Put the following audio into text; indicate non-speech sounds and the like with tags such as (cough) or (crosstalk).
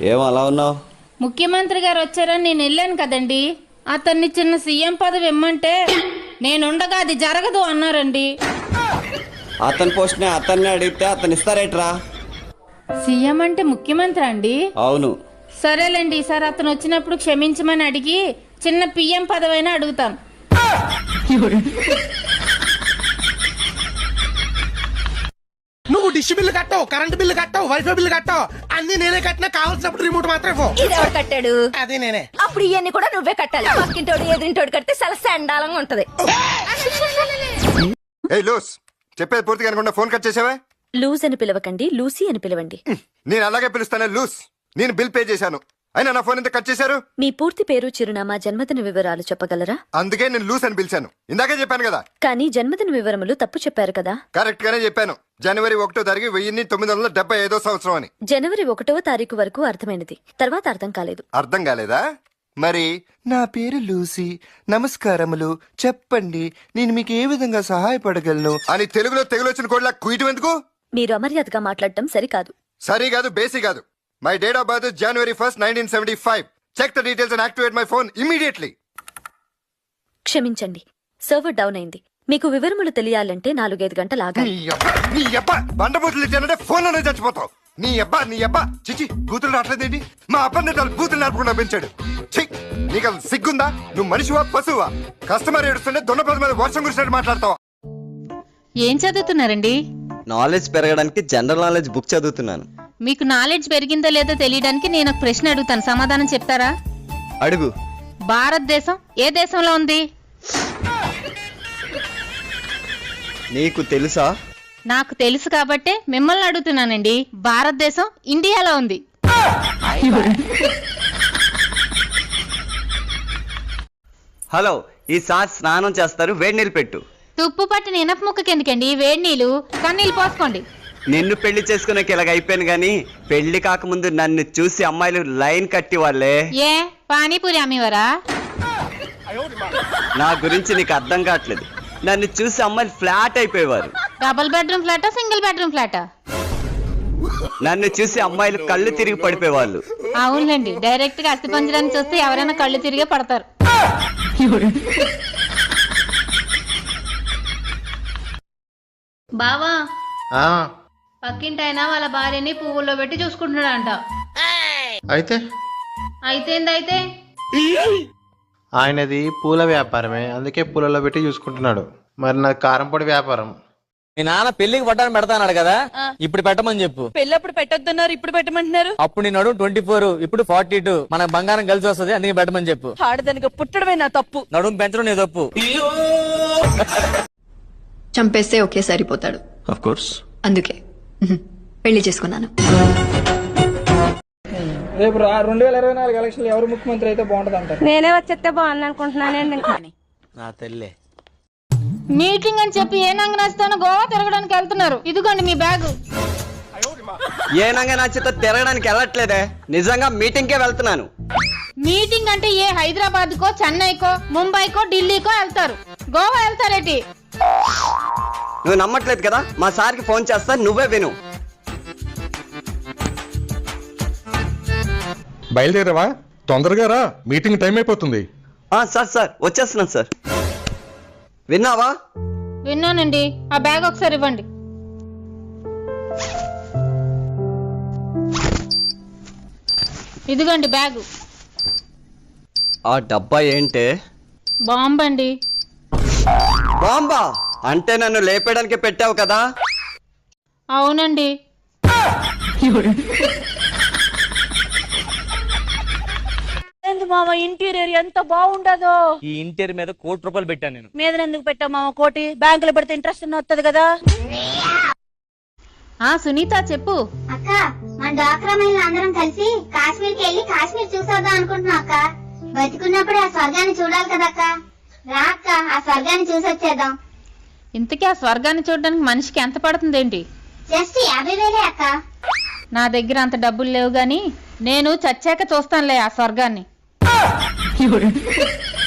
ఏం అలా ఉన్నావు? ముఖ్యమంత్రి గారు వచ్చారని నేను వెళ్ళాను కదండి. అతన్ని చిన్న సీఎం పదవి ఇమ్మంటే నేనుండగా అది జరగదు అన్నారండి. అతని పోస్ట్ని అతన్ని అడిగితే అతను ఇస్తారేట్రా? సీఎం అంటే ముఖ్యమంత్రి అండి. అవును. సరేలేండి ఈసారి అతను వచ్చినప్పుడు క్షమించమని అడిగి చిన్న పిఎం పదవైనా అడుగుతాను. నువ్వు డిష్ బిల్లు కట్టావు కరెంట్ బిల్లు కట్టావు వైఫై బిల్లు కట్టావు. అన్ని నేనే కట్టినా కావాల్సినప్పుడు రిమోట్ మాత్రం ఇవ్వు. ఇది ఎవరు కట్టాడు? అదే నేనే. అప్పుడు ఇవన్నీ కూడా నువ్వే కట్టాలి. పక్కింటోడు ఎదురింటోడు కడితే చాలా సండాలంగా ఉంటది. ఏ లూస్. చెప్పేది పూర్తిగా అనుకుంటా ఫోన్ కట్ చేసావా? లూజ్ అని పిలవకండి లూసీ అని పిలవండి. నేను అలాగే పిలుస్తానే లూస్. నేను బిల్ పే చేశాను. అయినా నా ఫోన్ ఎంత కట్ చేశారు? మీ పూర్తి పేరు చిరునామా జన్మదిన వివరాలు చెప్పగలరా? అందుకే నేను లూస్ అని పిలిచాను. ఇందాకే చెప్పాను కదా. కానీ జన్మదిన వివరములు తప్పు చెప్పారు కదా. కరెక్ట్ గానే చెప్పాను. జనవరి ఒకటో తారీఖు వెయ్యిన్ని తొమ్మిది వందల డెబ్బై ఐదో సంవత్సరం అని. జనవరి ఒకటవ తారీఖు వరకు అర్థమైనది. తర్వాత అర్థం కాలేదు. అర్థం కాలేదా? మరి నా పేరు లూసీ. నమస్కారములు. చెప్పండి నేను మీకు ఏ విధంగా సహాయపడగలను? అని తెలుగులో తెగులొచ్చిన కోడ్లా కుయటం ఎందుకు? మీరు అమర్యాదగా మాట్లాడటం సరికాదు. సరి కాదు బేసి కాదు my date of birth January first nineteen seventy five check the details and activate my phone immediately క్షమించండి. సర్వర్ డౌన్ అయింది. మీకు వివరములు తెలియాలంటే నాలుగైదు గంటలు ఆగాలి. నీ అబ్బా నీ అబ్బా! బండబూతులు ఇచ్చానంటే ఫోన్లోనే చచ్చిపోతావు. నీ అబ్బా నీ అబ్బా! చిచి బూతులు రావట్లేదేంటి? మా అబ్బాయి తను బూతులు నడపకుండా పెంచాడు. ఛీ నీకు అసలు సిగ్గుందా? నువ్వు మనిషివా పశువా? కస్టమర్ ఏడుస్తుంటే దొన్నపద మీద వర్షం కురిసినట్టు మాట్లాడతావు. ఏం చదువుతున్నారండి? నాలెడ్జ్ పెరగడానికి జనరల్ నాలెడ్జ్ బుక్ చదువుతున్నాను. మీకు నాలెడ్జ్ పెరిగిందో లేదో తెలియడానికి నేను ఒక ప్రశ్న అడుగుతాను. సమాధానం చెప్తారా? అడుగు. భారతదేశం ఏ దేశంలో ఉంది? నీకు తెలుసా? నాకు తెలుసు కాబట్టే మిమ్మల్ని అడుగుతున్నానండి. భారతదేశం ఇండియాలో ఉంది. హలో ఈసారి స్నానం చేస్తారు వేడి నీళ్ళు పెట్టు. తుప్పు పట్టిన ఇనప ముక్కకి ఎందుకండి? వేడి నీళ్ళు కన్నీళ్ళు పోసుకోండి. నిన్ను పెళ్ళి చేసుకునేకి ఇలాగ అయిపోయాను గానీ పెళ్ళి కాకముందు నన్ను చూసి అమ్మాయిలు లైన్ కట్టి వాళ్ళే ఏ పానీపూరి అమ్మేవారా? నా గురించి నీకు అర్థం కావట్లేదు. నన్ను చూసి అమ్మాయిలు ఫ్లాట్ అయిపోయేవారు. డబుల్ బెడ్రూమ్ ఫ్లాటా సింగిల్ బెడ్రూమ్ ఫ్లాటా? నన్ను చూసి అమ్మాయిలు కళ్ళు తిరిగి పడిపోయేవాళ్ళు. అవునులేండి డైరెక్ట్గా అస్థి పంజరాన్ని చూస్తే ఎవరైనా కళ్ళు తిరిగే పడతారు. బావా. ఆ, పక్కింటి ఆయన వాళ్ళ భార్యని పువ్వుల్లో పెట్టి చూసుకుంటున్నాడంట. అయితే? అయితేంది అయితే ఆయనది పూల వ్యాపారమే అందుకే పూలలో పెట్టి చూసుకుంటున్నాడు. మరి నాది కారంపొడి వ్యాపారం. మీ నాన్న పెళ్ళికి పట్టాను పెడతాన్నాడు కదా? ఇప్పుడు పెట్టమని చెప్పు. పెళ్ళప్పుడు పెట్టొద్దన్నారు ఇప్పుడు పెట్టమంటున్నారు? అప్పుడు నేను నడుము ట్వంటీ ఫోర్ ఇప్పుడు ఫార్టీ టూ. మనకు బంగారం కలిసి వస్తుంది అందుకే పెట్టమని చెప్పు. ఆడదానికి పుట్టడమే నా తప్పు. నడుము పెంచడం నీ తప్పు. చంపేస్తే ఒకే సరిపోతాడు ఆఫ్ కోర్స్ అందుకే. పెళ్ళి చేసుకున్నాను. రేపు రెండు వేల ఇరవై నాలుగు ఎలక్షన్లు ఎవరు ముఖ్యమంత్రి అయితే బాగుంటది అంటారు నేనే వచ్చేస్తే బాగుంది అనుకుంటున్నానండి ఇంకా నా తల్లి. మీటింగ్ అని చెప్పి ఏ నంగనాస్తానో గోవా తిరగడానికి వెళ్తున్నారు. ఇదిగోండి మీ బ్యాగ్. ఏనంగా నచ్చితే తిరగడానికి వెళ్ళట్లేదే? నిజంగా మీటింగ్కే వెళ్తున్నాను. మీటింగ్ అంటే ఏ హైదరాబాద్ కో చెన్నైకో ముంబైకో ఢిల్లీకో వెళ్తారు. గోవా వెళ్తారేటి? నువ్వు నమ్మట్లేదు కదా? మా సార్కి ఫోన్ చేస్తా నువ్వే విను. బయలుదేరావా? తొందరగా రా మీటింగ్ టైం అయిపోతుంది. ఆ, సార్ సార్ వచ్చేస్తున్నాను సార్. విన్నావా? విన్నానండి. ఆ బ్యాగ్ ఒకసారి ఇవ్వండి. ఇదిగోండి బ్యాగ్. ఆ డబ్బా ఏంటే? బాంబ్ అండి బాంబా? అంటే నన్ను లేపేయడానికి పెట్టావు కదా? అవునండి. మామ ఇంటీరియర్ ఎంత బాగుండదో? ఈ ఇంటీరియర్ మీద కోటి రూపాయలు పెట్టాను నేను. మీద ఎందుకు పెట్టావు మామ కోటి? బ్యాంకులో పెడితే ఇంట్రెస్ట్ వస్తుంది కదా? ఆ సునీత చెప్పు. అక్క మన డాక్రా మహిళలు అందరం కలిసి కాశ్మీర్కి వెళ్ళి కాశ్మీర్ చూసొద్దాం అనుకుంటున్నాం అక్క. బతికున్నప్పుడే ఆ స్వర్గాన్ని చూడాలి కదక్క రా అక్క ఆ స్వర్గాన్ని చూసొచ్చేద్దాం. ఇంతకీ ఆ స్వర్గాన్ని చూడడానికి మనిషికి ఎంత పడుతుందేంటి? జస్ట్ యాభై వేలే అక్క. నా దగ్గర అంత డబ్బులు లేవు గాని నేను చచ్చాక చూస్తానులే ఆ స్వర్గాన్ని. (laughs)